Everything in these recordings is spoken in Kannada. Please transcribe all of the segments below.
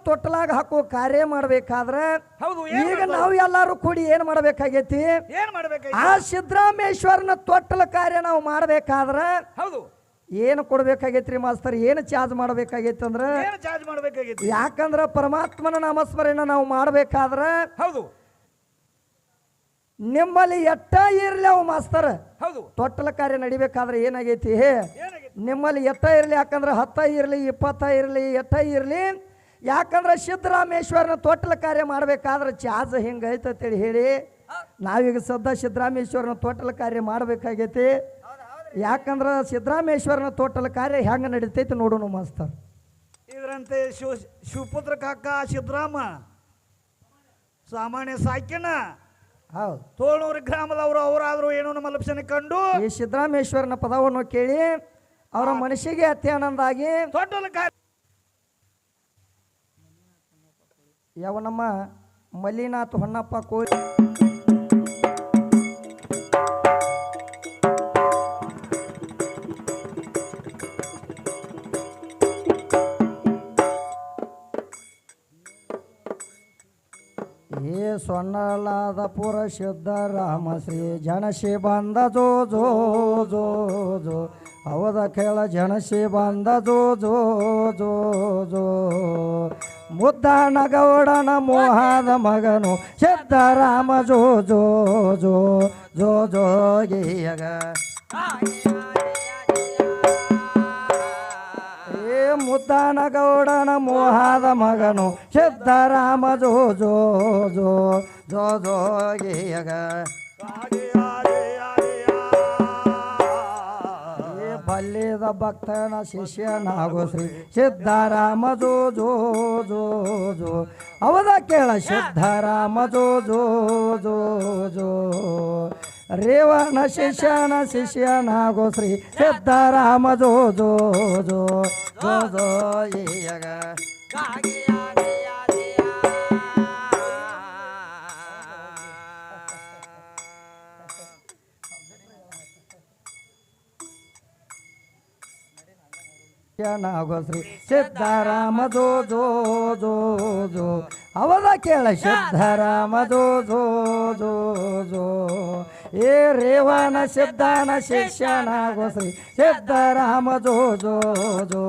ತೊಟ್ಟಲಾಗ ಹಾಕೋ ಕಾರ್ಯ ಮಾಡ್ಬೇಕಾದ್ರೆ ಹೌದು ಈಗ ನಾವು ಎಲ್ಲಾರು ಕೂಡಿ ಏನ್ ಮಾಡ್ಬೇಕಾಗೈತಿ? ಏನ್ ಆ ಸಿದ್ದರಾಮೇಶ್ವರನ ತೊಟ್ಟಲ ಕಾರ್ಯ ನಾವು ಮಾಡ್ಬೇಕಾದ್ರೆ ಹೌದು. ಏನು ಕೊಡ್ಬೇಕಾಗೈತ್ರಿ ಮಾಸ್ತರ್? ಏನು ಚಾರ್ಜ್ ಮಾಡ್ಬೇಕಾಗೈತಿ ಅಂದ್ರೆ ಯಾಕಂದ್ರೆ ಚಾರ್ಜ್ ಯಾಕಂದ್ರ ಪರಮಾತ್ಮನ ನಾಮಸ್ಮರಣೆ ನಾವು ಮಾಡ್ಬೇಕಾದ್ರೆ ಹೌದು. ನಿಮ್ಮಲ್ಲಿ ಎಟ್ಟ ಇರ್ಲಿ ಅವು ಮಾಸ್ತರ್? ಹೌದು. ತೊಟ್ಟಲ ಕಾರ್ಯ ನಡಿಬೇಕಾದ್ರೆ ಏನಾಗೈತಿ? ನಿಮ್ಮಲ್ಲಿ ಎತ್ತ ಇರಲಿ? ಯಾಕಂದ್ರೆ ಹತ್ತ ಇರಲಿ ಇಪ್ಪತ್ತ ಇರಲಿ ಎಟ್ಟ ಇರಲಿ? ಯಾಕಂದ್ರೆ ಸಿದ್ದರಾಮೇಶ್ವರನ ತೊಟ್ಟಲ ಕಾರ್ಯ ಮಾಡ್ಬೇಕಾದ್ರೆ ಚಾರ್ಜ್ ಹಿಂಗೈತಂತೇಳಿ ಹೇಳಿ ನಾವೀಗ ಸದ್ದ ಸಿದ್ದರಾಮೇಶ್ವರನ ತೊಟ್ಟಲ ಕಾರ್ಯ ಮಾಡ್ಬೇಕಾಗೈತಿ. ಯಾಕಂದ್ರೆ ಸಿದ್ದರಾಮೇಶ್ವರನ ತೋಟಲ ಕಾರ್ಯ ಹೆಂಗೆ ನಡೀತೈತಿ ನೋಡೋಣ ಮಾಸ್ತರ್. ಇದರಂತೆ ಶಿವ ಶಿವಪುತ್ರ ಕಾಕ ಸಿದ್ದರಾಮ ಸಾಮಾನ್ಯ ಸಾಕಿನ ಹೌದು. ತೋಳೂರು ಗ್ರಾಮದವರು ಅವರಾದರೂ ಏನೋ ನಮ್ಮ ಲಕ್ಷಣ ಕಂಡು ಈ ಸಿದ್ದರಾಮೇಶ್ವರನ ಪದವನ್ನು ಕೇಳಿ ಅವರ ಮನಸ್ಸಿಗೆ ಅತ್ಯಾನಂದಾಗಿ ತೊಟ್ಟಲ ಕಾರ್ಯ ಯಾವನಮ್ಮ ಮಲ್ಲಿನಾಥ್ ಹೊನ್ನಪ್ಪ ಕೋರಿ ಏ ಸೊನ್ನಲಾದ ಪುರ ಸಿದ್ದರಾಮ ಶ್ರೀ ಜನಶಿ ಬಂದ ಜೋ ಜೋ ಜೋ ಜೋ. ಅವದ ಕೇಳ ಜನಶಿ ಬಂದ ಜೋ ಜೋ ಜೋ. ಜೋ ಮುದ್ದಾನ ಗೌಡನ ಮೋಹದ ಮಗನು ಸಿದ್ದರಾಮ ಜೋ ಜೋ ಜೋ ಜೋ ಜೋ ಗೀಯಗ. ಏ ಮುದ್ದಾನ ಗೌಡನ ಮೋಹದ ಮಗನು ಸಿದ್ದರಾಮ ಜೋ ಜೋ ಜೋ ಜೋ ಜೋ ಗೀಯಗ ಭಕ್ತನ ಶಿಷ್ಯನಾಗೋ ಶ್ರೀ ಸಿದ್ಧರಾಮ ಜೋ ಜೋ ಜೋ ಜೋ. ಅವದ ಕೇಳ ಸಿದ್ಧರಾಮ ಜೋ ಜೋ ಜೋ ಜೋ. ರೇವಣ ಶಿಷ್ಯನ ಶಿಷ್ಯನಾಗೋ ಶ್ರೀ ಸಿದ್ಧರಾಮ ಜೋ ಜೋ ಜೋ. ಜೋ ಜೋ ಈಯಗ ನಾಗೋ ಶ್ರೀ ಸಿದ್ದರಾಮ ದೋ ದೋ ದೋ. ಜೋ ಅವದ ಕೇಳ ಸಿದ್ದರಾಮ ದೋ ಜೋ ದೋ ದೋ. ಏ ರೇವಾನ ಸಿದ್ಧಾನ ಶಿಷ್ಯನಾಗೋ ಶ್ರೀ ಸಿದ್ದರಾಮ ದೋ ಜೋ ಜೋ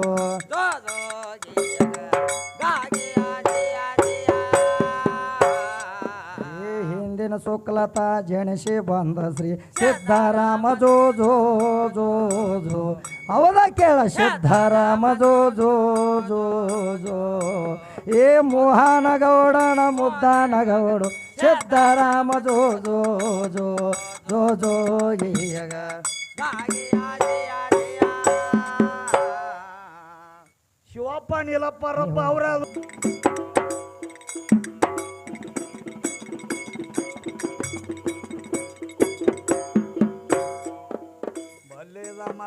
ಹಿಂದಿನ ಶುಕ್ಲತಾ ಜನಿಸಿ ಬಂದ ಶ್ರೀ ಸಿದ್ದರಾಮ ಜೋ ಜೋ ಜೋ ಜೋ. ಅವದ ಕೇಳ ಸಿದ್ದರಾಮ ಜೋ ಜೋ ಜೋ ಜೋ. ಏ ಮೋಹನ ಗೌಡನ ಮುದ್ದಾನ ಗೌಡು ಸಿದ್ದರಾಮ ಜೋ ಜೋ ಜೋ ಜೋ. ಜೋ ಗೀಯಗ ಶಿವಪ್ಪ, ನೀಲಪ್ಪ, ರಪ್ಪ ಅವರ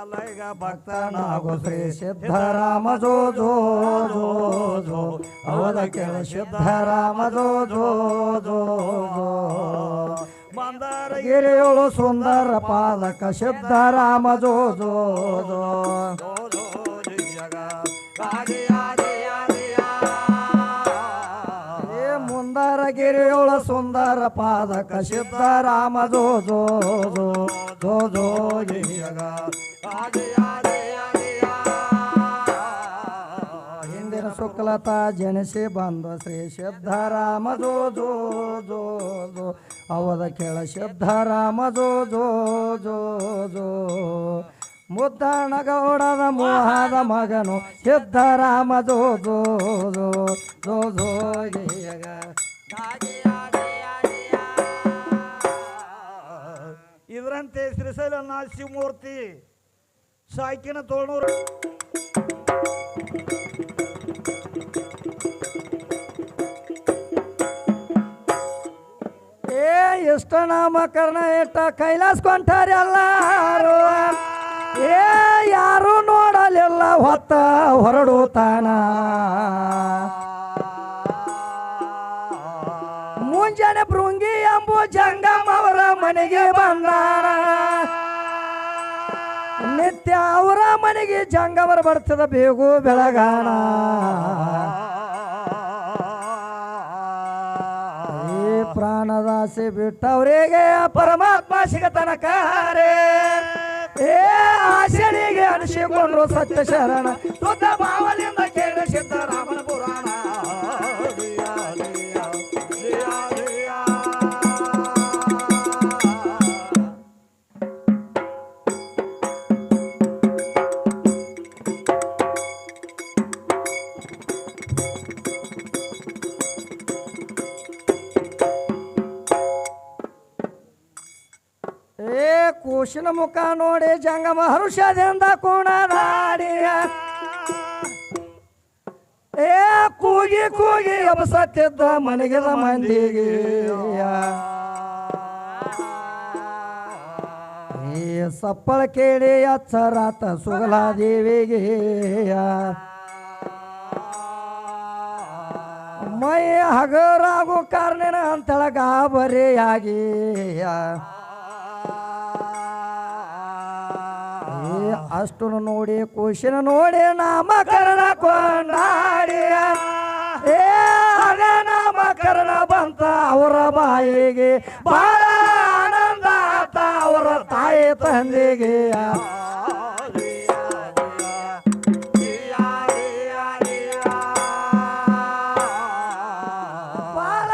ಮಲೈಗ ಭಕ್ತನಾಗೋ ಶ್ರೀ ಸಿದ್ದರಾಮ ಜೋ ಜೋ ಜೋ ಜೋ ಅವದ ಕೇಳ ಸಿದ್ದರಾಮ ಜೋ ಜೋ ಜೋ ಜೋ ಗಿರಿಯೋಳು ಸುಂದರ ಪಾದಕ ಸಿದ್ದರಾಮ ಜೋ ಜೋ ಜೋ ಮುಂದರ ಗಿರಿಯೋಳ ಸುಂದರ ಪಾದಕ ಸಿದ್ದರಾಮ ಜೋ ಜೋ ಜೋ ಜೋ ಜೋ ಗಿರಿಯಗ ಹಿಂದಿನ ಶುಕ್ಲತಾ ಜನಿಸಿ ಬಂದ ಶ್ರೀ ಸಿದ್ದರಾಮ ಜೋ ಜೋ ಜೋ ಜೋ. ಅವದ ಕೇಳ ಸಿದ್ದರಾಮ ಜೋ ಜೋ ಜೋ ಜೋ. ಮುದ್ದಾಣ ಗೌಡದ ಮೋಹದ ಮಗನು ಸಿದ್ದರಾಮ ಜೋ ಜೋ ಜೋ. ಜೋ ಜೋ ಇದರಂತೆ ಶ್ರೀಶೈಲನಾಥ ಶಿವಮೂರ್ತಿ. ಸಾಕಿನ ತೋಳ್ನೂರು. ಏ ಇಷ್ಟ ನಾಮಕರಣ ಇಟ್ಟ ಕೈಲಾಸ ಕೊಂಟಾರಿ ಎಲ್ಲಾರು ಏ, ಯಾರು ನೋಡಲಿಲ್ಲ ಹೊತ್ತ ಹೊರಡುತ್ತಾನ ಮುಂಜಾನೆ ಭೃಂಗಿ ಎಂಬು ಜಂಗಮ್ ಅವರ ಮನೆಗೆ ಬಂದಾನ. ನಿತ್ಯ ಅವರ ಮನೆಗೆ ಜಂಗವರ ಬರ್ತದ ಬೇಗು ಬೆಳಗಾನ. ಈ ಪ್ರಾಣದಾಸಿ ಬಿಟ್ಟವರಿಗೆ ಪರಮಾತ್ಮ ಸಿಗತನಕ ಏ ಆಶನಿಗೆ ಅನಿಸಿಕೊಂಡ್ರು ಸತ್ಯ ಶರಣ ಶುದ್ಧ ಭಾವದಿಂದ ಕೇಳಿಸಿದ್ದ ರಾಮನ ಪುರಾಣ. ಕೂಶಿನ ಮುಖ ನೋಡಿ ಜಂಗಮ ಹರುಷದಿಂದ ಕುಣದಾಡಿಯ ಏ, ಕೂಗಿ ಕೂಗಿ ಅಬಸತ್ತಿದ್ದ ಮನೆಗಿದ ಮಂದಿಗೆ. ಏ ಸಪ್ಪಳ ಕೇಳಿ ಅಚ್ಚರಾತ ಸುಗಲಾದೇವಿಗೆ ಮೈ ಹಗರಾಗು ಕಾರಣನ ಅಂತಳ ಗಾಬರಿಯಾಗಿ. ಏ ಅಷ್ಟು ನೋಡಿ ಕೋಶನ ನೋಡಿ ನಾಮಕರಣ ಕೊಂಡಾಡಿಯ. ಏ ನಾಮಕರಣ ಬಂತ ಅವರ ಬಾಯಿಗೆ. ಬಹಳ ಆನಂದ ಆತ ಅವರ ತಾಯಿ ತಂದೆಗೆ. ಬಹಳ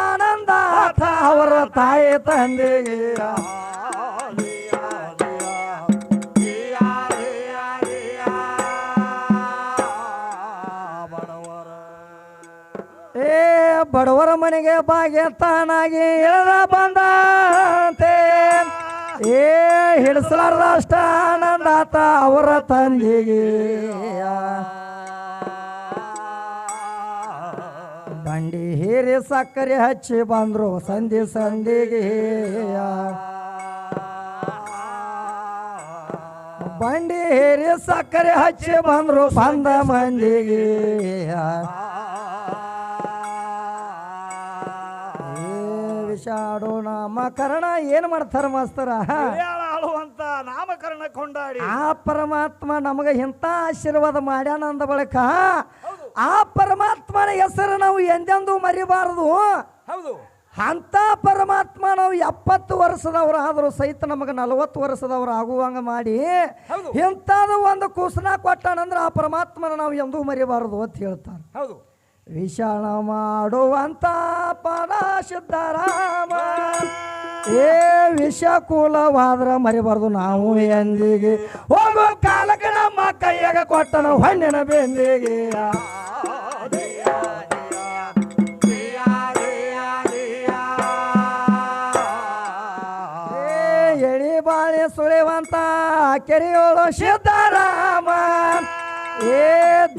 ಆನಂದ ಆತ ಅವರ ತಾಯಿ ತಂದೆಗೆ. ಬಡವರ ಮನೆಗೆ ಬಾಗೆ ತಾನಾಗಿ ಇಳದ ಬಂದಂತೆ. ಏ, ಹಿಡಿಸಲಾರ್ದ ಅಷ್ಟ ಆನಂದ ಅವರ ತಂದೆಗೆ. ಬಂಡಿ ಹೀರಿ ಸಕ್ಕರೆ ಹಚ್ಚಿ ಬಂದ್ರು ಸಂಧಿ ಸಂಧಿಗೆ. ಬಂಡಿ ಹೀರಿ ಸಕ್ಕರೆ ಹಚ್ಚಿ ಬಂದ್ರು ಬಂದ ಮಂದಿಗೆ. ವಿಷಾಡು ನಾಮಕರಣ ಏನ್ ಮಾಡ್ತಾರ ಮಾಸ್ತರ? ಆಳುವಂತ ನಾಮಕರಣ ಕೊಂಡಾಡಿ. ಆ ಪರಮಾತ್ಮ ನಮಗ ಇಂಥ ಆಶೀರ್ವಾದ ಮಾಡ್ಯಾನ ಅಂದ ಬಳಿಕ ಆ ಪರಮಾತ್ಮನ ಹೆಸರು ನಾವು ಎಂದೆಂದೂ ಮರಿಬಾರದು. ಹೌದು. ಅಂತ ಪರಮಾತ್ಮ ನಾವು ಎಪ್ಪತ್ತು ವರ್ಷದವ್ರು ಆದರೂ ಸಹಿತ ನಮಗೆ ನಲವತ್ತು ವರ್ಷದವ್ರು ಆಗುವಂಗ ಮಾಡಿ. ಇಂಥದ್ದು ಒಂದು ಕುಸನ ಕೊಟ್ಟಾನಂದ್ರೆ ಆ ಪರಮಾತ್ಮನ ನಾವು ಎಂದೂ ಮರಿಬಾರದು ಅಂತ ಹೇಳ್ತಾರೆ ಹೌದು. ವಿಷಾಣ ಮಾಡುವಂತ ಪದ ರಾಮ. ಏ ವಿಷ ಕುಲವಾದ್ರ ಮರಿಬಾರ್ದು ನಾವು ಎಂದಿಗೆ. ಹೋಗೋ ಕಾಲಕ್ಕೆ ನಮ್ಮ ಕೈಯಾಗ ಕೊಟ್ಟನ ಹೊಣ್ಣಿನ ಬೆಂದಿಗೆ. ಎಳಿ ಬಾಳೆ ಸುಳಿವಂತ ಕೆರೆಯೋಳು ಸಿದ್ಧರಾಮ ಏ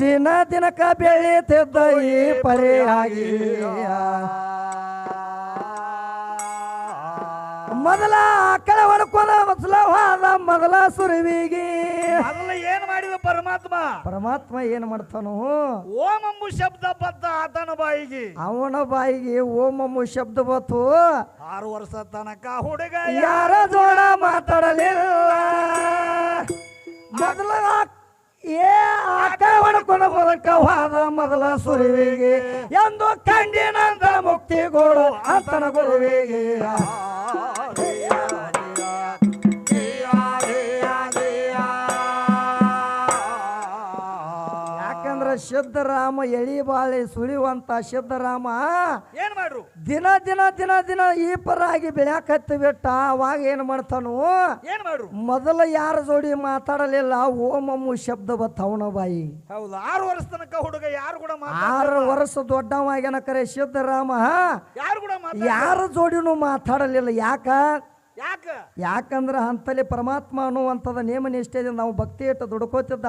ದಿನ ದಿನಕ ಬೆಳೀತಿದ್ದ ಈ ಪರಿಯಾಗಿ ಮೊದಲ ಆಕಳ ಹೊಡ್ಕೊಂಡ ಮೊದಲವಾದ ಮೊದಲ ಸುರುವಿಗೆ. ಮೊದಲ ಏನ್ ಮಾಡಿದ ಪರಮಾತ್ಮ? ಪರಮಾತ್ಮ ಏನ್ ಮಾಡ್ತಾನು? ಓಂ ಅಂಬು ಶಬ್ದ ಬದ್ದ ಆತನ ಬಾಯಿಗೆ. ಅವನ ಬಾಯಿಗೆ ಓಮಮ್ಮು ಶಬ್ದ ಬತ್ತು. ಆರು ವರ್ಷ ತನಕ ಹುಡುಗ ಯಾರ ಜೋಡ ಮಾತಾಡಲಿಲ್ಲ. ಮೊದಲ ಏ ಆಕ ಹೊಡ್ಕೊಂಡು ಹೋದ ಮೊದಲ ಸುರುವಿಗೆ. ಎಂದು ಕಂಡಿನಂತ ಮುಕ್ತಿ ಗೋಡು ಅಂತನ ಗುರುವಿಗೆ. ಯಾಕಂದ್ರೆ ಸಿದ್ಧರಾಮ ಎಳಿ ಬಾಳೆ ಸುಳಿಯುವಂತ ಸಿದ್ಧರಾಮ ಏನ್ ಮಾಡ್ರು? ದಿನ ದಿನ ದಿನ ದಿನ ಈ ಪರಾಗಿ ಬೆಳ್ಯಾಕತ್ತಿ ಬಿಟ್ಟ ಅವಾಗ ಏನು ಮಾಡ್ತಾನು? ಏನ್ ಮಾಡ್ರು? ಮೊದಲ ಯಾರ ಜೋಡಿ ಮಾತಾಡಲಿಲ್ಲ ಓಮಮ್ಮು ಶಬ್ದ ಬತ್ತವನ ಬಾಯಿ. ಹೌದು ಆರು ವರ್ಷ ತನಕ ಹುಡುಗ ಯಾರು ಕೂಡ ಆರು ವರ್ಷ ದೊಡ್ಡವಾಗ್ಯಾನ ಕರೆ ಸಿದ್ದರಾಮ ಯಾರು ಕೂಡ ಯಾರ ಜೋಡಿನೂ ಮಾತಾಡಲಿಲ್ಲ ಯಾಕ? ಯಾಕ? ಯಾಕಂದ್ರ ಅಂತಲ್ಲಿ ಪರಮಾತ್ಮ ಅನ್ನುವಂಥದ ನೇಮ ನಿಷ್ಠೆಯಿಂದ ನಾವು ಭಕ್ತಿ ಇಟ್ಟು ದುಡ್ಕೋತಿದ್ದ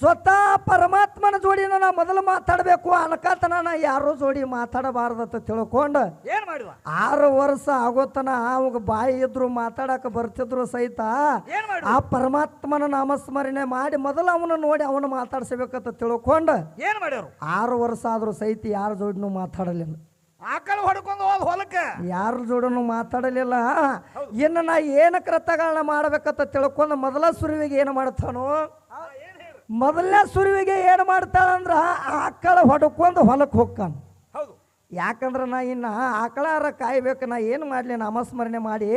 ಸ್ವತಃ ಪರಮಾತ್ಮನ ಜೋಡಿನ ನಾವು ಮೊದಲು ಮಾತಾಡಬೇಕು ಅನ್ಕತನ ಯಾರೋ ಜೋಡಿ ಮಾತಾಡಬಾರ್ದಂತ ತಿಳ್ಕೊಂಡು ಏನ್ ಮಾಡಿದ ಆರು ವರ್ಷ ಆಗೋತನ ಅವಾಗ ಬಾಯಿ ಇದ್ರು ಮಾತಾಡಕ ಬರ್ತಿದ್ರು ಸಹಿತ ಆ ಪರಮಾತ್ಮನ ನಾಮಸ್ಮರಣೆ ಮಾಡಿ ಮೊದಲು ಅವನ ನೋಡಿ ಅವನು ಮಾತಾಡ್ಸಬೇಕಂತ ತಿಳ್ಕೊಂಡು ಏನ್ ಮಾಡ್ಯಾರು? ಆರು ವರ್ಷ ಆದ್ರೂ ಸಹಿತ ಯಾರ ಜೋಡಿನೂ ಮಾತಾಡಲಿಲ್ಲ. ಆಕಳ ಹೊಡ್ಕೊಂಡು ಹೋದ್ ಹೊಲಕ್ಕೆ. ಯಾರ ಜೋಡನು ಮಾತಾಡಲಿಲ್ಲ. ಇನ್ನು ನಾ ಏನ ಕೃತಗಳನ್ನ ಮಾಡ್ಬೇಕಂತ ತಿಳ್ಕೊಂಡು ಮೊದಲ ಸುರುವಿಗೆ ಏನು ಮಾಡ್ತಾನು? ಮೊದಲನೇ ಸುರುವಿಗೆ ಏನು ಮಾಡ್ತಾಳಂದ್ರ ಆಕಳ ಹೊಡ್ಕೊಂಡು ಹೊಲಕ್ಕೆ ಹೋಗ್ತಾನ. ಯಾಕಂದ್ರೆ ನಾ ಇನ್ನ ಆಕಳಾರ ಕಾಯ್ಬೇಕು ನಾ ಏನು ಮಾಡಲಿ? ನಾಮಸ್ಮರಣೆ ಮಾಡಿ.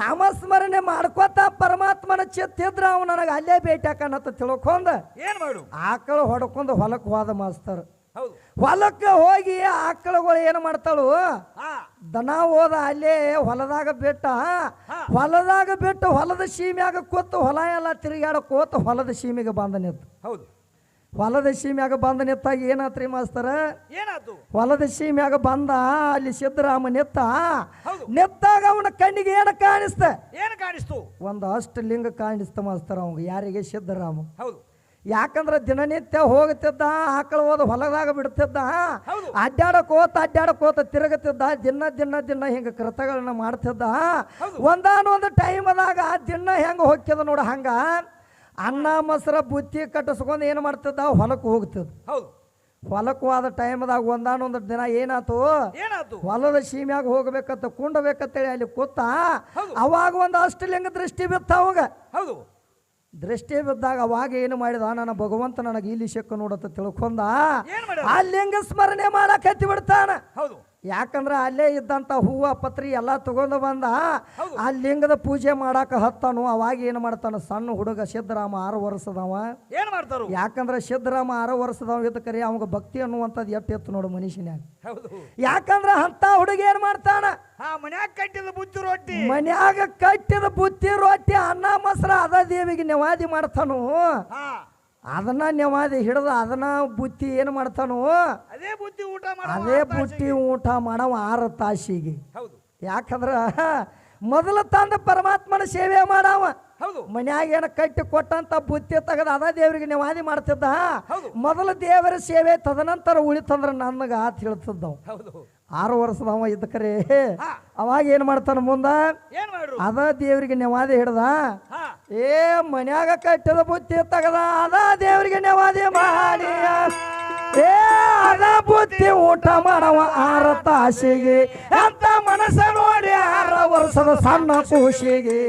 ನಾಮಸ್ಮರಣೆ ಮಾಡ್ಕೋತ ಪರಮಾತ್ಮನ ಚಿತ್ತಿದ್ರ ಅವ ನನಗೆ ಅಲ್ಲೇ ಭೇಟಿ ಹಾಕನತ್ತ ತಿಳ್ಕೊಂಡು ಏನು ಮಾಡು? ಆಕಳ ಹೊಡ್ಕೊಂಡು ಹೊಲಕ್ಕೆ ಹೋದ ಮಾಸ್ತರ್. ಹೊಲಕ್ಕೆ ಹೋಗಿ ಆಕಳುಗಳು ಏನು ಮಾಡ್ತಾಳು? ದನ ಹೋದ ಅಲ್ಲೇ ಹೊಲದಾಗ ಬಿಟ್ಟ ಹೊಲದಾಗ ಬಿಟ್ಟು ಹೊಲದ ಸೀಮ್ಯಾಗ ಕೂತು ಹೊಲ ಎಲ್ಲ ತಿರುಗಾಡ ಕೂತು ಹೊಲದ ಸೀಮೆಗೆ ಬಂದ ನಿಂತು. ಹೌದು. ಹೊಲದ ಸೀಮ್ಯಾಗ ಬಂದ ನಿತ್ತಾಗ ಏನಾತ್ರಿ ಮಾಸ್ತರ? ಏನಾತು ಹೊಲದ ಸೀಮ್ಯಾಗ ಬಂದ ಅಲ್ಲಿ ಸಿದ್ದರಾಮ ನಿತ್ತ. ನಿತ್ತಾಗ ಅವನ ಕಣ್ಣಿಗೆ ಏನು ಕಾಣಿಸ್ತ? ಏನು ಕಾಣಿಸ್ತು? ಒಂದು ಅಷ್ಟು ಲಿಂಗ ಕಾಣಿಸ್ತ ಮಾಸ್ತರ ಅವಂಗ ಯಾರಿಗೆ? ಸಿದ್ದರಾಮ. ಹೌದು. ಯಾಕಂದ್ರೆ ದಿನನಿತ್ಯ ಹೋಗುತ್ತಿದ್ದ ಆಕಳು ಹೋದ ಹೊಲದಾಗ ಬಿಡ್ತಿದ್ದ ಅಡ್ಡಾಡಕೋತ ಅಡ್ಡಾಡಕೋತ ತಿರುಗುತ್ತಿದ್ದ ದಿನ ದಿನ ದಿನ ಹಿಂಗೆ ಕೃತಗಳನ್ನ ಮಾಡ್ತಿದ್ದ. ಒಂದಾನೊಂದು ಟೈಮದಾಗ ದಿನ ಹೆಂಗ ಹೋಗ್ತದ ನೋಡ ಹಂಗ. ಅನ್ನ ಮೊಸರ ಬುತ್ತಿ ಕಟ್ಟಿಸ್ಕೊಂಡು ಏನು ಮಾಡ್ತಿದ್ದ? ಹೊಲಕ್ಕೆ ಹೋಗ್ತದ ಹೌದು. ಹೊಲಕ್ಕೆ ಹೋದ ಟೈಮ್ದಾಗ ಒಂದಾನೊಂದು ದಿನ ಏನಾಯ್ತು ಹೊಲದ ಸೀಮ್ಯಾಗ ಹೋಗ್ಬೇಕಂತ ಕುಂಡಬೇಕಂತೇಳಿ ಅಲ್ಲಿ ಕೂತ. ಅವಾಗ ಒಂದು ಅಷ್ಟಲಿಂಗ ದೃಷ್ಟಿ ಬಿತ್ತ ಅವಾಗ. ಹೌದು. ದೃಷ್ಟಿ ಬಿದ್ದಾಗ ಅವಾಗ ಏನು ಮಾಡಿದ? ನನ್ನ ಭಗವಂತ ನನಗೆ ಇಲ್ಲಿ ಶೆಕ್ಕ ನೋಡತ್ತ ತಿಳ್ಕೊಂಡ ಅಲ್ಲಿ ಹೆಂಗ ಆ ಲಿಂಗ ಸ್ಮರಣೆ ಮಾಡಕ್ಕೆ ಹತ್ತಿ ಬಿಡ್ತಾನ. ಹೌದು. ಯಾಕಂದ್ರ ಅಲ್ಲೇ ಇದ್ದಂತ ಹೂವ ಪತ್ರಿ ಎಲ್ಲ ತಗೊಂಡು ಬಂದ ಆ ಲಿಂಗದ ಪೂಜೆ ಮಾಡಾಕ ಹತ್ತಾನು. ಅವಾಗ ಏನು ಮಾಡ್ತಾನ? ಸಣ್ಣ ಹುಡುಗ ಸಿದ್ದರಾಮ ಆರು ವರ್ಷದವ. ಏನು ಮಾಡ್ತಾರ? ಯಾಕಂದ್ರ ಸಿದ್ದರಾಮ ಆರು ವರ್ಷದವ ಇದ್ದ ಕರೆ ಅವಾಗ ಭಕ್ತಿ ಅನ್ನುವಂಥದ್ದು ಎಟ್ಟು ಎತ್ತು ನೋಡು ಮನುಷ್ಯನ್ಯಾಗ ಯಾಕಂದ್ರೆ ಅಂತ ಹುಡುಗ ಏನು ಮಾಡ್ತಾನ? ಮನ್ಯಾಗ ಕಟ್ಟಿದ ಬುತ್ತಿ ರೊಟ್ಟಿ. ಮನ್ಯಾಗ ಕಟ್ಟಿದ ಬುತ್ತಿ ರೊಟ್ಟಿ ಅನ್ನ ಮೊಸರ ಅದ ದೇವಿಗೆ ನೆವಾದಿ ಮಾಡ್ತಾನು? ಅದನ್ನ ನೆವಾದಿ ಹಿಡಿದು ಅದನ್ನ ಬುತ್ತಿ ಏನು ಮಾಡ್ತಾನೋ? ಅದೇ ಬುತ್ತಿ ಊಟ ಮಾಡೋ ಅದೇ ಬುದ್ಧಿ ಬುತ್ತಿ ಊಟ ಮಾಡವ ಆರು ತಾಸಿಗೆ. ಹೌದು. ಯಾಕಂದ್ರ ಮೊದಲು ತಂದ ಪರಮಾತ್ಮನ ಸೇವೆ ಮಾಡವ. ಹೌದು. ಮನ್ಯಾಗ ಏನ ಕಟ್ಟಿ ಕೊಟ್ಟಂತ ಬುತ್ತಿ ತೆಗೆದು ಅದ ದೇವರಿಗೆ ನೆವಾದಿ ಮಾಡ್ತಿದ್ದ. ಮೊದಲು ದೇವರ ಸೇವೆ ತದನಂತರ ಉಳಿತಂದ್ರ ನನ್ಗ ಅಂತ ಹೇಳ್ತಿದ್ದವು. ಹೌದು. ಆರು ವರ್ಷದವ ಇದ್ದ ಕರೆ. ಅವಾಗ ಏನು ಮಾಡ್ತಾನ ಮುಂದ? ಅದ ದೇವರಿಗೆ ನೆವಾದಿ ಹಿಡ್ದ. ಏ ಮನ್ಯಾಗ ಕಟ್ಟಿದ ಬುತ್ತಿ ತಗದ ಅದ ದೇವರಿಗೆ ನೆವಾದಿ ಮಾಡಿ. ಏ ಅದ ಬುತ್ತಿ ಊಟ ಮಾಡವ ಆರ ತಾಸಿಗೆ. ಅಂತ ಮನಸ್ಸ ನೋಡಿ ಆರ ವರ್ಷದ ಸಣ್ಣ ಖುಷಿಗೆ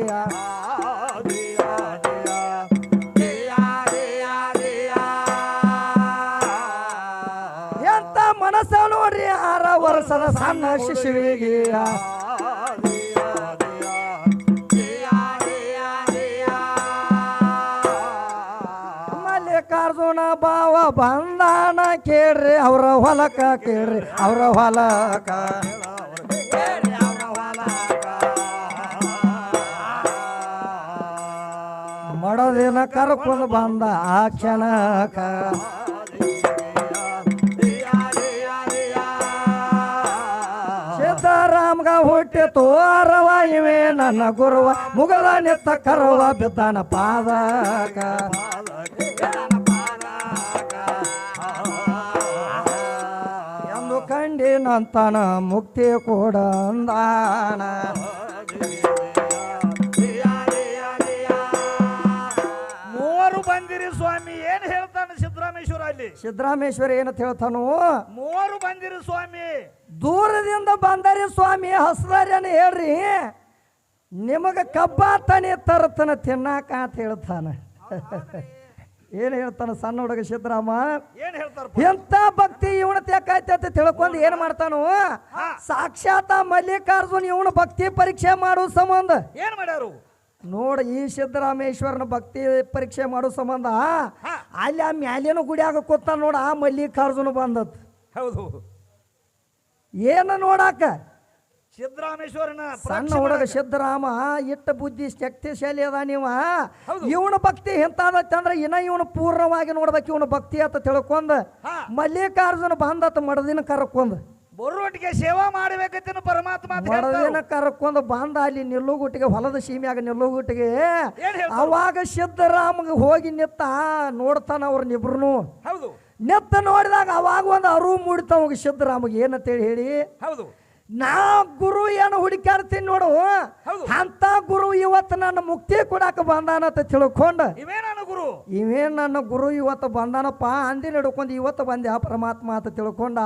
ಎಂತ ಮನಸ್ಸ ನೋಡ್ರಿ ವರ್ಷದ ಸಣ್ಣ ಶಿಶುವಿಗೆ. ಮಲ್ಲಿಕಾರ್ಜುನ ಬಾವ ಬಂದಾನ ಕೇಳ್ರಿ, ಅವ್ರ ಹೊಲಕ ಕೇಳ್ರಿ, ಅವ್ರ ಹೊಲಕ. ಮಡದಿನ ಕರ್ಕೊಂಡು ಬಂದ ಆ ಕ್ಷಣಕ. ಹುಟ್ಟಿತು ಇವೇ ನನ್ನ ಗುರುವ ಮುಗದ ನೆತ್ತ ಕರವ ಬಿದ್ದಾನ ಪಾದಕ ಎಂದು ಕಂಡಿನಂತನ ಮುಕ್ತಿ ಕೂಡ ಅಂದಾನ. ಮೂವರು ಬಂದಿರಿ ಸ್ವಾಮಿ ಏನ್ ಹೇಳ್ತಾನೆ ಸಿದ್ದರಾಮೇಶ್ವರ ಅಲ್ಲಿ? ಸಿದ್ದರಾಮೇಶ್ವರ ಏನಂತ ಹೇಳ್ತಾನು? ಮೂವರು ಬಂದಿರಿ ಸ್ವಾಮಿ. ದೂರದಿಂದ ಬಂದರಿ ಸ್ವಾಮಿ ಹಸ್ದಾರ್ಯನ ಹೇಳ್ರಿ ನಿಮಗೆ ಕಬ್ಬ ತನಿ ತರತನ ತಿನ್ನಾಕ ಅಂತ ಹೇಳ್ತಾನೆ. ಏನು ಹೇಳ್ತಾನ ಸಣ್ಣ ಹುಡುಗ ಸಿದ್ದರಾಮ? ಎಂತ ಭಕ್ತಿ ಇವನ ತ್ಯಾಕೈತೆ ಅಂತ ತಿಳ್ಕೊಂಡು ಏನು ಮಾಡ್ತಾನು? ಸಾಕ್ಷಾತ್ ಮಲ್ಲಿಕಾರ್ಜುನ್ ಇವನ ಭಕ್ತಿ ಪರೀಕ್ಷೆ ಮಾಡೋ ಸಂಬಂಧ. ಏನ್ ಮಾಡ್ಯಾರು? ನೋಡ ಈ ಸಿದ್ದರಾಮೇಶ್ವರನ ಭಕ್ತಿ ಪರೀಕ್ಷೆ ಮಾಡೋ ಸಂಬಂಧ. ಅಲ್ಲಿ ಆ ಮ್ಯಾಲಿನ ಗುಡಿಯಾಗ ಕೂತ ನೋಡ ಆ ಮಲ್ಲಿಕಾರ್ಜುನ ಬಂದದ್ದು ಹೌದು. ಏನ ನೋಡಾಕ? ಸಿದ್ದರಾಮೇಶ್ವರನ ಸಣ್ಣ ಹುಡುಗ. ಸಿದ್ದರಾಮ ಇಟ್ಟ ಬುದ್ಧಿ ಶಕ್ತಿಶಾಲಿ ಅದ ನೀವ. ಇವನ ಭಕ್ತಿ ಎಂತಾದತ್ತ ಅಂದ್ರೆ ಇನ್ನ ಇವನು ಪೂರ್ಣವಾಗಿ ನೋಡ್ಬೇಕು ಇವನ ಭಕ್ತಿ ಅಂತ ತಿಳ್ಕೊಂದ ಹಾ. ಮಲ್ಲಿಕಾರ್ಜುನ ಬಂದತ್ತ ಮಡದಿನ ಕರ್ಕೊಂಡ್. ಬರುವಟ್ಟಿಗೆ ಸೇವಾ ಮಾಡಬೇಕಂತ ಪರಮಾತ್ಮ ಮಡದಿನ ಕರ್ಕೊಂಡ್ ಬಂದ ಅಲ್ಲಿ ನಿಲ್ಲುಗುಟ್ಟಿಗೆ ಹೊಲದ ಸೀಮೆಯಾಗ ನಿಲ್ಲುಗುಟ್ಟಿಗೆ? ಅವಾಗ ಸಿದ್ಧರಾಮಗೆ ಹೋಗಿ ನಿತ್ತ ನೋಡ್ತಾನ ಅವ್ರನ್ನಿಬ್ರು ಹೌದು. ನಿತ್ತ ನೋಡಿದಾಗ ಅವಾಗ ಒಂದು ಅರಿವು ಮೂಡಿತಾವಾಗ ಸಿದ್ದರಾಮಗೆ ಏನಂತೇಳಿ ಹೇಳಿ? ಹೌದು. ನಾ ಗುರು ಏನು ಹುಡುಕಾರ್ತಿ ನೋಡು. ಅಂತ ಗುರು ಇವತ್ತು ನನ್ನ ಮುಕ್ತಿ ಕೊಡಾಕ ಬಂದಾನಂತ ತಿಳ್ಕೊಂಡ. ಇವೇ ನಾನು ಗುರು? ಇವೇನ್ ನನ್ನ ಗುರು ಇವತ್ತು ಬಂದಾನಪ್ಪ? ಅಂದಿನ ಹಿಡ್ಕೊಂಡು ಇವತ್ತು ಬಂದೆ ಆ ಪರಮಾತ್ಮ ಅಂತ ತಿಳ್ಕೊಂಡ.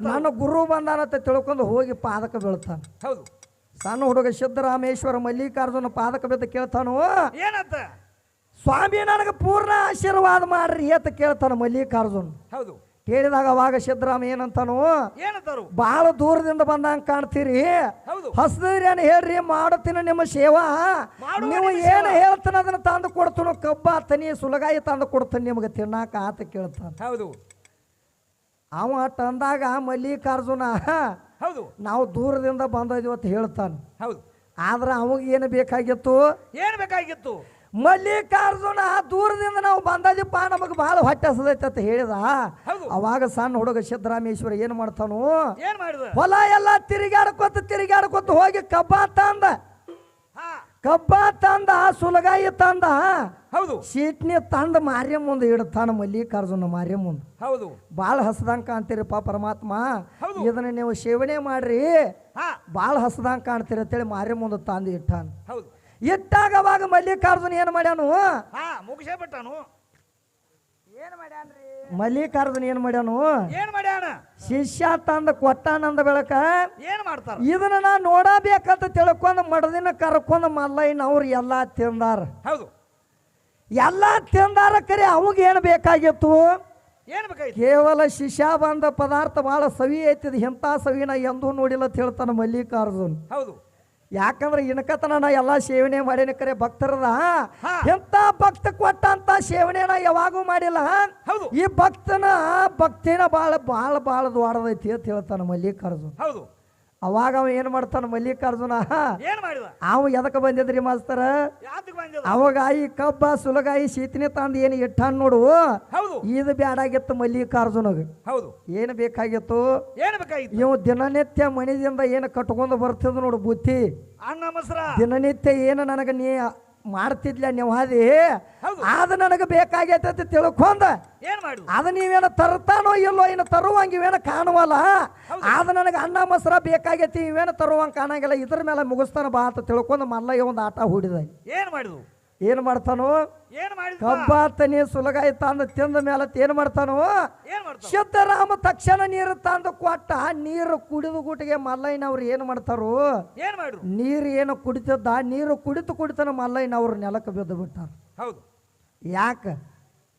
ನನ್ನ ಗುರು ಬಂದಾನಂತ ತಿಳ್ಕೊಂಡು ಹೋಗಿ ಪಾದಕ ಬೀಳ್ತಾನ. ಹೌದು. ಸಣ್ಣ ಹುಡುಗ ಸಿದ್ದರಾಮೇಶ್ವರ ಮಲ್ಲಿಕಾರ್ಜುನ ಪಾದಕ ಬಿದ್ದು ಕೇಳ್ತಾನು? ಏನಂತ? ಸ್ವಾಮಿ ನನಗೆ ಪೂರ್ಣ ಆಶೀರ್ವಾದ ಮಾಡ್ರಿ ಅಂತ ಕೇಳ್ತಾನ ಮಲ್ಲಿಕಾರ್ಜುನ್. ಹೌದು. ಕೇಳಿದಾಗ ಅವಾಗ ಸಿದ್ದರಾಮ ಏನಂತಾನು ಏನಂತಾರು? ಬಹಳ ದೂರದಿಂದ ಬಂದಂಗ ಕಾಣ್ತೀರಿ. ಹೌದು. ಏನು ಹೇಳ್ರಿ ಮಾಡುತ್ತೀನಿ ನಿಮ್ಮ ಸೇವಾ. ನೀವು ಏನು ಹೇಳ್ತಾನೆ ಅದನ್ನ ತಂದು ಕೊಡ್ತಾನು ಕಬ್ಬ ತನಿ ಸುಲಗಾಯಿ ತಂದು ಕೊಡ್ತಾನೆ ನಿಮಗೆ ತಿನ್ನಾಕ ಆತ ಕೇಳ್ತಾನೆ. ಹೌದು. ಅವ ತಂದಾಗ ಮಲ್ಲಿಕಾರ್ಜುನ ಹೌದು. ನಾವು ದೂರದಿಂದ ಬಂದಿದ್ವಿ ಅಂತ ಹೇಳ್ತಾನೆ. ಹೌದು. ಆದ್ರೆ ಅವಾಗ ಏನು ಬೇಕಾಗಿತ್ತು? ಏನು ಬೇಕಾಗಿತ್ತು? ಮಲ್ಲಿಕಾರ್ಜುನ ದೂರದಿಂದ ನಾವು ಬಂದದಿಪ್ಪ ನಮಗೆ ಬಹಳ ಹೊಟ್ಟೆ ಹಸದೈತೆ ಅಂತ ಹೇಳಿದ. ಅವಾಗ ಸಣ್ಣ ಹುಡುಗ ಸಿದ್ದರಾಮೇಶ್ವರ ಏನು ಮಾಡ್ತಾನು? ಹೊಲ ಎಲ್ಲ ತಿರುಗಾಡ್ಕೊತ ತಿರುಗಾಡ್ಕೊತ ಹೋಗಿ ಕಬ್ಬ ತಂದ. ಕಬ್ಬ ತಂದ ಸುಲಗಾಯಿ ತಂದ. ಹೌದು. ಸೀಟ್ನಿ ತಂದ ಮಾರ್ಯ ಮುಂದೆ ಇಡ್ತಾನ ಮಲ್ಲಿಕಾರ್ಜುನ ಮಾರ್ಯ ಮುಂದೆ. ಹೌದು. ಭಾಳ ಹಸದಂಗ ಕಾಣ್ತೀರಪ್ಪ ಪರಮಾತ್ಮ. ಇದನ್ನ ನೀವು ಸೇವನೆ ಮಾಡ್ರಿ. ಬಾಳ ಭಾಳ ಹಸದಂಗ ಕಾಣ್ತೀರಿ ಅಂತೇಳಿ ಮಾರ್ಯ ಮುಂದೆ ತಂದು ಇಟ್ಟಾನ. ಹೌದು. ಇಟ್ಟಾಗ ಅವಾಗ ಮಲ್ಲಿಕಾರ್ಜುನ ಏನು ಮಾಡ್ಯಾನು? ಹಾ ಮುಗಿಸೇ ಮಾಡ್ಯಾನ್ರಿ? ಮಲ್ಲಿಕಾರ್ಜುನ ಏನು ಮಾಡ್ಯಾನು? ಏನ್ ಮಾಡ್ಯಾನ? ಶಿಷ್ಯ ತಂದ ಕೊಟ್ಟಾನಂದ ಬೆಳಕ ಏನ್ ಮಾಡ್ತಾರ? ಇದನ್ನ ನಾ ನೋಡಬೇಕಂತ ತಿಳ್ಕೊಂಡ್ ಮಡದಿನ ಕರ್ಕೊಂಡ್ ಮಲ್ಲಯ್ಯನ ಅವ್ರು ಎಲ್ಲಾ ತಿಂದಾರ. ಹೌದು. ಎಲ್ಲಾ ತಿಂದಾರ ಕರೆ ಅವಾಗ ಏನು ಬೇಕಾಗಿತ್ತು? ಏನ್ ಬೇಕಾಗಿತ್ತು? ಕೇವಲ ಶಿಷ್ಯ ಬಂದ ಪದಾರ್ಥ ಬಹಳ ಸವಿ ಐತಿದ್ ಎಂತ ಸವಿನ ಎಂದೂ ನೋಡಿಲ್ಲ ಅಂತ ಹೇಳ್ತಾನ ಮಲ್ಲಿಕಾರ್ಜುನ್. ಹೌದು. ಯಾಕಂದ್ರೆ ಇನ್ಕತನ ನಾ ಎಲ್ಲ ಸೇವನೆ ಮಾಡೇನಿ ಕರೆ ಭಕ್ತರದ. ಎಂತ ಭಕ್ತ ಕೊಟ್ಟಂತ ಸೇವನೆನ ಯಾವಾಗೂ ಮಾಡಿಲ್ಲ ಹೌದು. ಈ ಭಕ್ತನ ಭಕ್ತಿನ ಭಾಳ ಭಾಳ ಬಾಳ ದ್ವಾಡದೈತಿ ಅಂತ ಹೇಳ್ತಾನ ಮಲ್ಲಿಕಾರ್ಜುನ್. ಹೌದು. ಅವಾಗ ಅವ ಏನು ಮಾಡ್ತಾನ ಮಲ್ಲಿಕಾರ್ಜುನ? ಏನ್ ಅವ ಎದಕ್ಕೆ ಬಂದಿದ್ರಿ ಮಾಸ್ತರ? ಯಾತಕ್ ಬಂದಿದ ಅವಾಗ ಈ ಕಬ್ಬ ಸುಲಗಾಯಿ ಶೀತನೆ ತಂದು ಏನು ಇಟ್ಟಾನ್ ನೋಡು. ಹೌದು. ಇದು ಬ್ಯಾಡಾಗಿತ್ತು ಮಲ್ಲಿಕಾರ್ಜುನಗ. ಹೌದು. ಏನು ಬೇಕಾಗಿತ್ತು? ಏನ್ ಬೇಕಾಗಿತ್ತು? ಇವು ದಿನನಿತ್ಯ ಮನೆಯಿಂದ ಏನು ಕಟ್ಕೊಂಡು ಬರ್ತಿದ್ ನೋಡು ಬುತ್ತಿ ಮೊಸರ. ದಿನನಿತ್ಯ ಏನು ನನಗೆ ನೀ ಮಾಡ್ತಿದ್ಲ ನೀವು ಅದ ನನಗೆ ಬೇಕಾಗೈತೆ ಅಂತ ತಿಳ್ಕೊಂಡ. ಏನ್ ಮಾಡು? ಅದು ನೀವೇನ ತರ್ತಾನೋ ಇಲ್ಲೋ ಇನ್ನು ತರುವಂಗ ಇವೇನು ಕಾಣುವಲ್ಲ? ಅದು ನನಗೆ ಅನ್ನ ಮೊಸರ ಬೇಕಾಗೈತಿ ಇವೇನ ತರುವಂಗ ಕಾಣಂಗಿಲ್ಲ. ಇದ್ರ ಮೇಲೆ ಮುಗಿಸ್ತಾನ ಬಾ ಅಂತ ತಿಳ್ಕೊಂಡು ಮಲ್ಲಯ್ಯ ಒಂದು ಆಟ ಹೂಡಿದ. ಏನ್ ಮಾಡುದು? ಏನು ಮಾಡ್ತಾನೋ? ಏನ್ ಕಬ್ಬ ತನಿ ಸುಲಗಾಯಿ ತಂದು ತಿಂದ ಮೇಲೆ ಏನ್ ಮಾಡ್ತಾನೋ? ಸಿದ್ದರಾಮ ತಕ್ಷಣ ನೀರು ತಂದು ಕೊಟ್ಟ ನೀರು ಕುಡಿದು ಗುಟ್ಟಿಗೆ ಮಲ್ಲಯ್ಯನವ್ರು ಏನು ಮಾಡ್ತಾರೋ? ಏನ್ ಮಾಡ್ರು ನೀರು ಏನು ಕುಡಿತದ ನೀರು ಕುಡಿತು ಕುಡಿತನ ಮಲ್ಲಯ್ಯನವ್ರು ನೆಲಕ್ಕೆ ಬಿದ್ದು ಬಿಟ್ಟಾರ ಹೌದು. ಯಾಕೆ?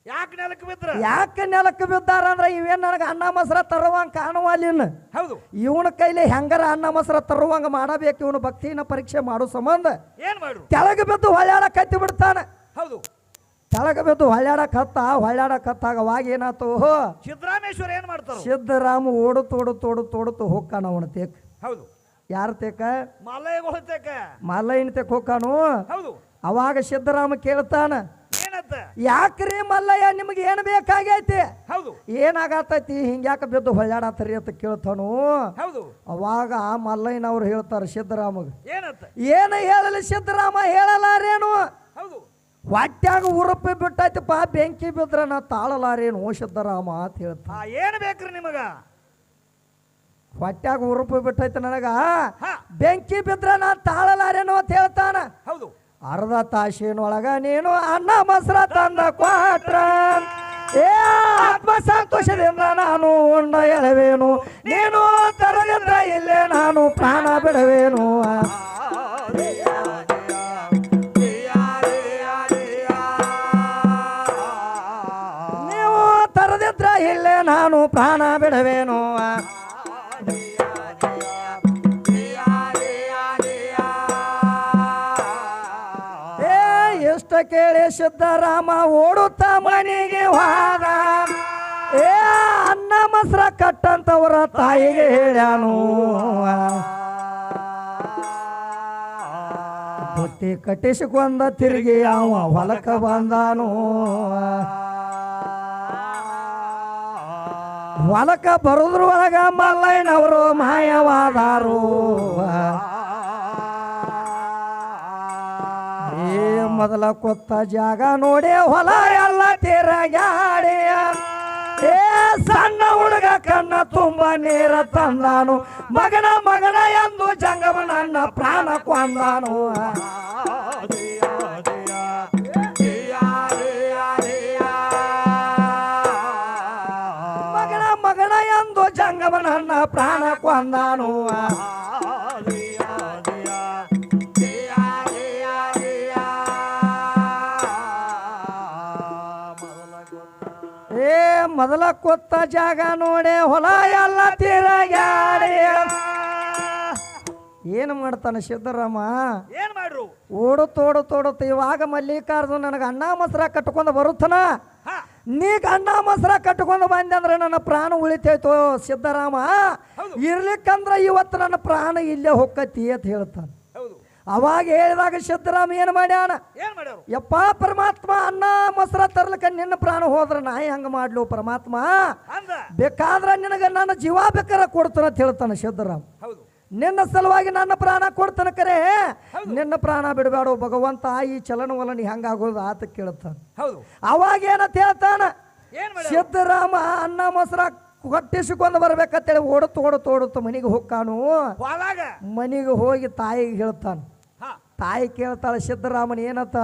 ಯಾಕೆ ನೆಲಕ್ಕೆ ಬಿದ್ರ? ಯಾಕೆ ನೆಲಕ್ಕೆ ಬಿದ್ದಾರ ಅಂದ್ರೆ ಇವೇನ್ ನನಗೆ ಅನ್ನ ಮೊಸರ ತರುವಂಗ ಕಾಣುವಲ್ಲಿನ ಹೌದು. ಇವನ ಕೈಲಿ ಹೆಂಗರ ಅನ್ನ ಮೊಸರ ತರುವಂಗ ಮಾಡಬೇಕು? ಇವನು ಭಕ್ತಿನ ಪರೀಕ್ಷೆ ಮಾಡೋ ಸಂಬಂಧ ಏನ್ ಮಾಡು? ಕೆಳಗೆ ಬಿದ್ದು ಹೊಳ್ಯಾಡ ಕತ್ತಿ ಬಿಡ್ತಾನೆ. ಹೌದು. ಕೆಳಗೆ ಬಿದ್ದು ಹೊಳ್ಯಾಡ ಹತ್ತ ಹೊಳ್ಯಾಡ ಕತ್ತಾಗ ಅವಾಗ ಏನಾತು ಸಿದ್ದರಾಮೇಶ್ವರ ಏನ್ ಮಾಡ್ತಾರೆ? ಸಿದ್ದರಾಮ ಓಡು ತೋಡು ತೋಡು ತೋಡುತ್ತು ಹೋಗ್ಕಾನ ಅವನ ತೇಕ್. ಹೌದು. ಯಾರ ತೇಕ? ಮಲೈ ಮಲೈನ ತೇಕ್ ಹೋಗ್ಕಾನು? ಹೌದು. ಅವಾಗ ಸಿದ್ದರಾಮ ಕೇಳ್ತಾನ ಏನತ್ತ ಯಾಕ್ರಿ ಮಲ್ಲಯ್ಯ ನಿಮ್ಗೆ ಏನು ಬೇಕಾಗೈತಿ? ಹೌದು. ಏನಾಗತೈತಿ? ಹಿಂಗ್ಯಾಕ ಬಿದ್ದು ಹೊಳ್ಳಾಡತ್ರಿ ಅಂತ ಕೇಳ್ತಾನು? ಹೌದು. ಅವಾಗ ಮಲ್ಲಯ್ಯನವ್ರು ಹೇಳ್ತಾರೆ ಸಿದ್ದರಾಮಗ. ಏನತ್ತ ಏನು ಹೇಳಲಿ ಸಿದ್ದರಾಮ ಹೇಳಲಾರೇನು? ಹೌದು. ಹೊಟ್ಯಾಗ ಉರುಪಿ ಬಿಟ್ಟೈತಿಪ್ಪ ಬೆಂಕಿ ಬಿದ್ರ ನಾ ತಾಳಲಾರೇನು ಸಿದ್ದರಾಮ ಅಂತ ಹೇಳ್ತಾ ಏನು ಬೇಕ್ರಿ ನಿಮಗ? ಹೊಟ್ಯಾಗ ಉರುಪಿ ಬಿಟ್ಟೈತಿ ನನಗ ಬೆಂಕಿ ಬಿದ್ರ ನಾ ತಾಳಲಾರೇನು ಅಂತ ಹೇಳ್ತಾನ. ಹೌದು. ಅರ್ಧ ತಾಸಿನೊಳಗ ನೀನು ಅನ್ನ ಮೊಸರ ತಂದ ಕ್ವಾಟ್ರ. ಏ, ಆತ್ಮ ಸಂತೋಷದಿಂದ ನಾನು ಉಂಡ ಎಳವೇನು? ನೀನು ತರದಿಂದ ಇಲ್ಲೇ ನಾನು ಪ್ರಾಣ ಬಿಡವೇನು? ನೀವು ತರದಿದ್ರ ಇಲ್ಲೇ ನಾನು ಪ್ರಾಣ ಬಿಡವೇನು? ಕೇಳಿ ಸಿದ್ದರಾಮ ಓಡುತ್ತ ಮನೆಗೆ ಹೋದ. ಏ, ಅನ್ನ ಮೊಸರ ಕಟ್ಟಂತವರ ತಾಯಿಗೆ ಹೇಳ್ಯಾನು. ಬುತ್ತಿ ಕಟ್ಟಿಸಿಕೊಂಡ ತಿರುಗಿ ಅವ ಹೊಲಕ ಬಂದಾನು. ಹೊಲಕ ಬರುದ್ರ ಒಳಗ ಮಲ್ಲಯ್ಯನವರು ಮಾಯವಾದಾರು. ಮೊದಲ ಕೊತ್ತ ಜಾಗ ನೋಡಿ ಹೊಲ ಎಲ್ಲ ತಿರಗಾಡಿ ಏ ಸಣ್ಣ ಹುಡುಗ ಕಣ್ಣ ತುಂಬ ನೀರ ತಂದಾನು. ಮಗನ ಮಗನ ಎಂದು ಜಂಗಮ ನನ್ನ ಪ್ರಾಣ ಕೊಂದಾನು. ಮಗನ ಮಗನ ಎಂದು ಜಂಗಮ ನನ್ನ ಪ್ರಾಣ ಕೊಂದಾನು. ಮೊದಲ ಕೊತ್ತ ಜಾಗ ನೋಡೆ ಹೊಲ ಎಲ್ಲ ತಿರಗಾಡಿ ಏನು ಮಾಡ್ತಾನೆ ಸಿದ್ದರಾಮ? ಏನ್ ಮಾಡ್ರು? ಓಡು ತೋಡು ತೋಡುತ್ತ ಇವಾಗ ಮಲ್ಲಿಕಾರ್ಜುನ ನನಗೆ ಅಣ್ಣ ಮೊಸರ ಕಟ್ಕೊಂಡು ಬರುತ್ತನ? ನೀ ಅಣ್ಣ ಮೊಸರ ಕಟ್ಕೊಂಡು ಬಂದೆ ಅಂದ್ರೆ ನನ್ನ ಪ್ರಾಣ ಉಳಿತೈತೋ ಸಿದ್ದರಾಮ. ಇರ್ಲಿಕ್ಕಂದ್ರ ಇವತ್ತು ನನ್ನ ಪ್ರಾಣ ಇಲ್ಲೇ ಹೊಕ್ಕತಿ ಅಂತ ಹೇಳ್ತಾನೆ. ಅವಾಗ ಹೇಳಿದಾಗ ಸಿದ್ದರಾಮ ಏನು ಮಾಡ್ಯಾನ? ಏನು ಮಾಡ್ಯಾರು? ಯಪ್ಪ ಪರಮಾತ್ಮ ಅನ್ನ ಮೊಸರ ತರ್ಲಕ್ಕ ನಿನ್ನ ಪ್ರಾಣ ಹೋದ್ರ ನಾ ಹೆಂಗ ಮಾಡ್ಲು ಪರಮಾತ್ಮ. ಬೇಕಾದ್ರೆ ನಿನಗೆ ನನ್ನ ಜೀವ ಬೇಕಾರ ಕೊಡ್ತಾನ ಅಂತ ಹೇಳ್ತಾನೆ ಸಿದ್ದರಾಮ ನಿನ್ನ ಸಲುವಾಗಿ ನನ್ನ ಪ್ರಾಣ ಕೊಡ್ತಾನ ಕರೆ. ನಿನ್ನ ಪ್ರಾಣ ಬಿಡಬೇಡ ಭಗವಂತ ಈ ಚಲನವಲನ ಹೆಂಗಾಗೋದು ಆತ ಕೇಳ್ತಾನ. ಹೌದು. ಅವಾಗ ಏನಂತ ಹೇಳ್ತಾನ? ಸಿದ್ದರಾಮ ಅನ್ನ ಮೊಸರ ಕೊಟ್ಟಿಸಿಕೊಂಡು ಬರ್ಬೇಕಂತೇಳಿ ಓಡುತ್ತ ಓಡುತ್ತ ಓಡುತ್ತ ಮನೆಗೆ ಹೋಗ್ಕಾನು ಮನೆಗೆ ಹೋಗಿ ತಾಯಿಗೆ ಹೇಳ್ತಾನ. ತಾಯಿ ಕೇಳ್ತಾಳೆ ಸಿದ್ದರಾಮನ್ ಏನಂತ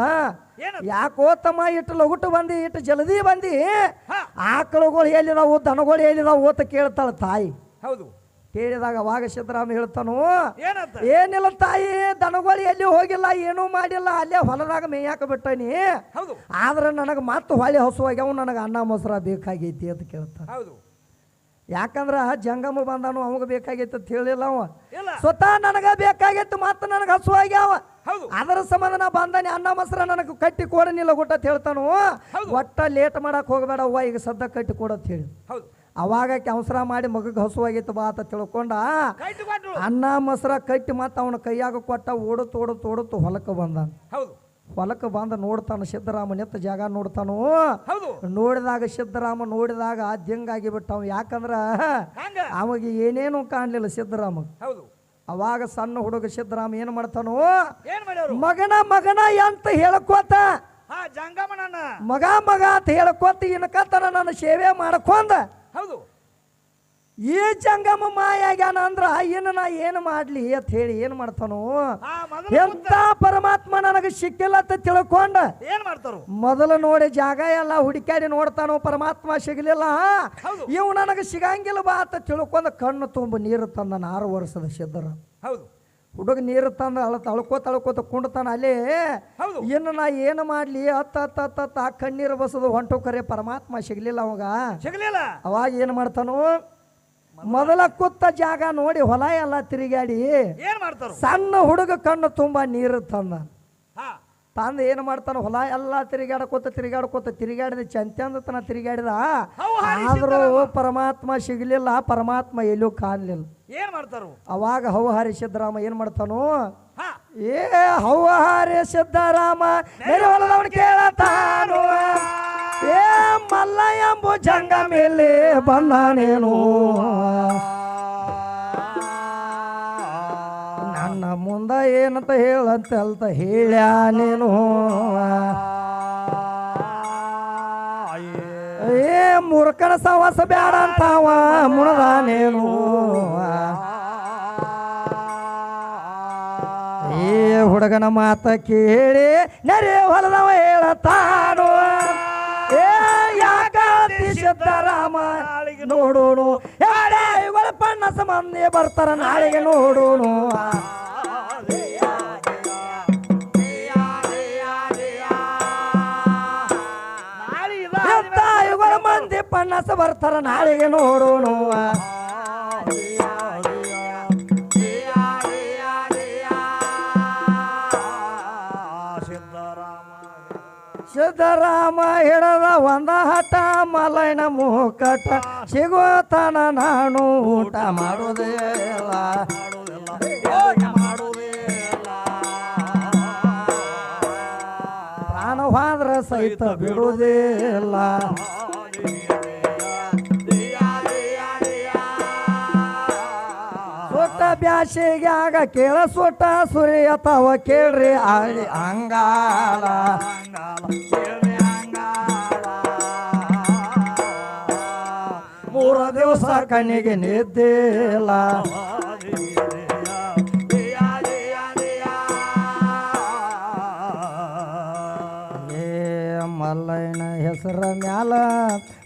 ಏನಂತ? ಯಾಕೋ ತಮ್ಮ ಇಟ್ಟು ಲಗುಟ್ಟು ಬಂದಿ ಇಟ್ಟು ಜಲ್ದಿ ಬಂದಿ ಆಕಳುಗಳು ಎಲ್ಲಿದಾವು ದನಗಳು ಎಲ್ಲಿದಾವು ಅಂತ ಕೇಳ್ತಾಳೆ ತಾಯಿ. ಹೌದು. ಕೇಳಿದಾಗ ಅವಾಗ ಸಿದ್ದರಾಮ ಹೇಳ್ತಾನು ಏನಿಲ್ಲ ತಾಯಿ ದನಗಳು ಎಲ್ಲಿ ಹೋಗಿಲ್ಲ ಏನೂ ಮಾಡಿಲ್ಲ ಅಲ್ಲೇ ಹೊಲದಾಗ ಮೇಯಾಕ ಬಿಟ್ಟನಿ. ಆದ್ರೆ ನನಗೆ ಮತ್ತೆ ಹೊಳೆ ಹಸುವಾಗ್ಯಾವ ನನಗೆ ಅನ್ನ ಮೊಸರ ಬೇಕಾಗೈತಿ ಅಂತ ಕೇಳ್ತಾನೆ ಹೌದು. ಯಾಕಂದ್ರ ಜಂಗಮ ಬಂದಾನು ಅವಾಗ ಬೇಕಾಗೈತಿ ಅಂತ ಹೇಳಿಲ್ಲ ಅವ. ಸ್ವತಃ ನನಗ ಬೇಕಾಗಿತ್ತು ಮತ್ತೆ ನನಗೆ ಹಸುವಾಗ್ಯಾವ ಅದರ ಸಂಬಂಧ ನಾ ಬಂದಾನೆ ಅನ್ನ ಮೊಸರ ನನಗೆ ಕಟ್ಟಿ ಕೊಡನಿಲ್ಲ ಗುಟ್ಟ ಅಂತ ಹೇಳ್ತಾನು. ಒಟ್ಟ ಲೇಟ್ ಮಾಡಕ್ ಹೋಗಬೇಡ ಅವ್ವ ಈಗ ಸದ್ದ ಕಟ್ಟಿ ಕೊಡತ್ ಹೇಳಿ. ಅವಾಗ ಕೆಲ್ಸರ ಮಾಡಿ ಮಗಗೆ ಹಸುವಾಗಿತ್ತು ಬಾ ಅಂತ ತಿಳ್ಕೊಂಡ. ಅನ್ನ ಮೊಸರ ಕಟ್ಟಿ ಮತ್ತೆ ಅವನ ಕೈಯಾಗ ಕೊಟ್ಟ ಓಡುತ್ತ ಓಡುತ್ತ ಓಡುತ್ತ ಹೊಲಕ್ಕೆ ಬಂದಾನ ಹೌದು. ಹೊಲಕ್ಕೆ ಬಂದ ನೋಡ್ತಾನ ಸಿದ್ದರಾಮ ನಿತ್ತ ಜಾಗ ನೋಡ್ತಾನು. ನೋಡಿದಾಗ ಸಿದ್ದರಾಮ ನೋಡಿದಾಗ ದಿಂಗಾಗಿ ಬಿಟ್ಟ ಯಾಕಂದ್ರ ಅವಾಗ ಏನೇನು ಕಾಣಲಿಲ್ಲ ಸಿದ್ದರಾಮ ಹೌದು. ಅವಾಗ ಸಣ್ಣ ಹುಡುಗ ಸಿದ್ದರಾಮ ಏನು ಮಾಡ್ತಾನೋ? ಏನ್ ಮಾಡ್ಯಾರು? ಮಗನ ಮಗನ ಅಂತ ಹೇಳಕೋತ. ಹಾ ಮಗ ಮಗ ಅಂತ ಹೇಳಕೋತ ಇನ್ಕತ್ತನ ನನ್ನ ಸೇವೆ ಮಾಡ್ಕೊಂಡ. ಹೌದು. ಈ ಜಂಗಮ ಮಾಯಾಗ್ಯಾನ ಅಂದ್ರ ಇನ್ನು ನಾ ಏನು ಮಾಡ್ಲಿ? ಅಂತ ಹೇಳಿ ಏನು ಮಾಡ್ತಾನು? ಎಂತ ಪರಮಾತ್ಮ ನನಗೆ ಸಿಕ್ಕಿಲ್ಲ ಅಂತ ತಿಳ್ಕೊಂಡ ಏನ್ ಮಾಡ್ತಾರ? ಮೊದಲು ನೋಡಿ ಜಾಗ ಎಲ್ಲ ಹುಡುಕಾಡಿ ನೋಡ್ತಾನೋ ಪರಮಾತ್ಮ ಸಿಗಲಿಲ್ಲ. ಇವು ನನಗೆ ಸಿಗಂಗಿಲ್ಲ ಬಾ ಅಂತ ತಿಳ್ಕೊಂಡ ಕಣ್ಣು ತುಂಬ ನೀರು ತಂದ ಆರು ವರ್ಷದ ಸಿದ್ಧರ. ಹೌದು. ಹುಡುಗ ನೀರು ತಂದ ಅಳ ತಳ್ಕೋ ತಳ್ಕೋತ ಕುಂಡ್ತಾನ ಅಲ್ಲೇ ಇನ್ನು ನಾ ಏನು ಮಾಡ್ಲಿ? ಅತ್ತ ಅತ್ತ ಅತ್ತ ಅತ್ತ ಆ ಕಣ್ಣೀರು ಬಸದು ಹೊಂಟು ಕರೆ ಪರಮಾತ್ಮ ಸಿಗ್ಲಿಲ್ಲ ಅವಾಗ. ಸಿಗ್ಲಿಲ್ಲ. ಅವಾಗ ಏನು ಮಾಡ್ತಾನು ಮೊದಲ ಕುತ್ತ ಜಾಗ ನೋಡಿ ಹೊಲ ಎಲ್ಲ ತಿರುಗಾಡಿ ಏನ್ ಮಾಡ್ತಾರ? ಸಣ್ಣ ಹುಡುಗ ಕಣ್ಣು ತುಂಬಾ ನೀರು ತಂದ. ತಂದ ಏನು ಮಾಡ್ತಾನ ಹೊಲ ಎಲ್ಲ ತಿರುಗಾಡಕೋತ ತಿರುಗಾಡ್ಕೋತ ತಿರುಗಾಡಿದ ಚಂತನ ತಿರುಗಾಡಿದ. ಹೌ ಹಾರಿ ಆದರೂ ಪರಮಾತ್ಮ ಸಿಗಲಿಲ್ಲ ಪರಮಾತ್ಮ ಎಲ್ಲೂ ಕಾಣಲಿಲ್ಲ. ಏನ್ ಮಾಡ್ತಾರ? ಅವಾಗ ಹೌ ಸಿದ್ದರಾಮ ಏನು ಮಾಡ್ತಾನು? ಏ, ಹೌಹಾರಿ ಸಿದ್ದರಾಮ ನೆರೆ ಹೊಲದವನು ಕೇಳತಾನು ಏ ಮಲ್ಲ ಎಂಬು ಜಂಗ ಮೇಲೆ ಬಂದಾನೇನು ನನ್ನ ಮುಂದ ಏನಂತ ಹೇಳಂತ ಅಲ್ತ ಹೇಳ್ಯಾನೇನು ಏ ಮುರ್ಕನ ಸವಾಸ ಬ್ಯಾಡ ಅಂತಾವ ಮುಣದಾನೇನು ಏ ಹುಡುಗನ ಮಾತ ಕೇಳಿ ನರೆ ಹೊಲದವ ಹೇಳತಾನು. ನೋಡೋಣ. ಇವುಗಳ ಪಣ್ಣ ಮಂದಿ ಬರ್ತಾರ ನಾಳೆಗೆ ಇವುಗಳ ಮಂದಿ ಪಣ್ಣಸ ಬರ್ತಾರ ನಾಳೆಗೆ ನೋಡೋಣ. ಸಿದ್ದರಾಮ ಹಿಡದ ಒಂದ ಹಠ ಮಲೈನ ಮೂಕಟ ಸಿಗೋತನ ನಾನು ಊಟ ಮಾಡುವುದಿಲ್ಲ. ಪ್ರಾಣವಾದ್ರ ಸಹಿತ ಬಿಡುವುದಿಲ್ಲ. ಬ್ಯಾಸಿಗ್ಯಾಗ ಸುರಿ ತವ ಕೇಳ್ರಿ ಆಳಿ ಅಂಗಾಲ. ಮೂರ ದಿವಸ ಕಣ್ಣಿಗೆ ನಿದ್ದಿಲ್ಲ ಮಲ್ಲಯ್ಯನ ಹೆಸರ ಮ್ಯಾಲ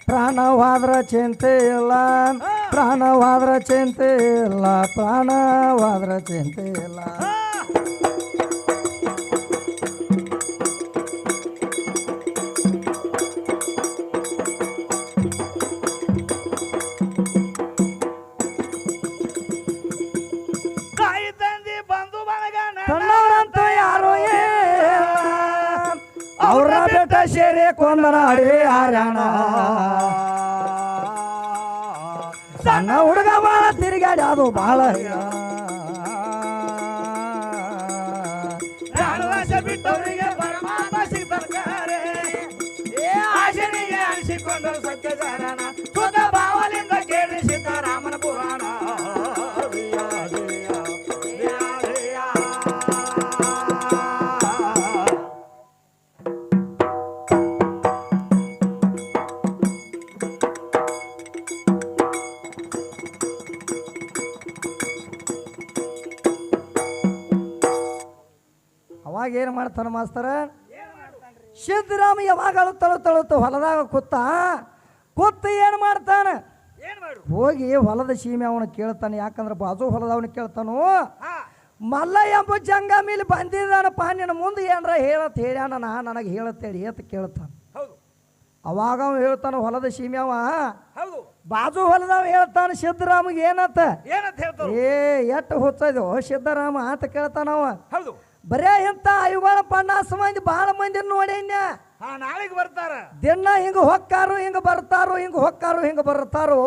ಪ್ರಾಣವಾದ್ರ ಚಿಂತೆ ಇಲ್ಲ. ಪ್ರಾಣವಾದ್ರ ಚಿಂತೆ ಇಲ್ಲ. ಪ್ರಾಣವಾದ್ರ ಚಿಂತೆ ಇಲ್ಲ. ಯಾರೋ ಅವ್ರ ಬೆಟ್ಟ ಸೇರಿ ಕೊಂದನ ಅಡವಿ ತಿರುಗಾಡಿ ಅದು ಬಾಳ ಪ್ರಾಣವಾಸ ಅವಾಗ ಏನು ಮಾಡ್ತಾನೆ ಮಾಸ್ತರ? ಸಿದ್ದರಾಮ ಯಾವಾಗ ಅಳುತ್ತಳು ತಳುತ್ತ ಹೊಲದಾಗ ಕೂತ ಕೂತು ಏನು ಮಾಡ್ತಾನೆ? ಹೋಗಿ ಹೊಲದ ಸೀಮೆ ಅವನು ಕೇಳ್ತಾನೆ ಯಾಕಂದ್ರೆ ಬಾಜು ಹೊಲದವನು ಕೇಳ್ತಾನು ಹಾ. ಮಲ್ಲ ಎಂಬ ಜಂಗಮಿಲಿ ಬಂದಿದ್ದಾನಪ್ಪ ನಿನ್ನ ಮುಂದೆ ಏನರ ಹೇಳತ್ ಹೇಳ್ಯಾನ ನಾ ನನಗೆ ಹೇಳತ್ತೇಳಿ ಅಂತ ಕೇಳ್ತಾನ. ಅವಾಗ ಅವ ಹೇಳ್ತಾನ ಹೊಲದ ಸೀಮೆ ಅವ ಬಾಜು ಹೊಲದವ ಹೇಳ್ತಾನ ಸಿದ್ದರಾಮಿಗೆ ಏನತ್ತ ಏನಂತ ಹೇಳ್ತಾರ? ಏ ಎಟ್ಟು ಹುಚ್ಚದು ಸಿದ್ದರಾಮ ಅಂತ ಕೇಳ್ತಾನವ ಹೌದು. ಬರೇ ಇಂಥ ಐವರ ಪಣ್ಣಾಸ ಮಂದಿ ಬಹಳ ಮಂದಿ ನೋಡೇನ್ಯ ಹಾ ನಾಳೆಗೆ ಬರ್ತಾರ. ದಿನ ಹಿಂಗ ಹೊಕ್ಕಾರು ಹಿಂಗ ಬರ್ತಾರೋ ಹಿಂಗ ಹೊಕ್ಕಾರು ಹಿಂಗ ಬರ್ತಾರೋ.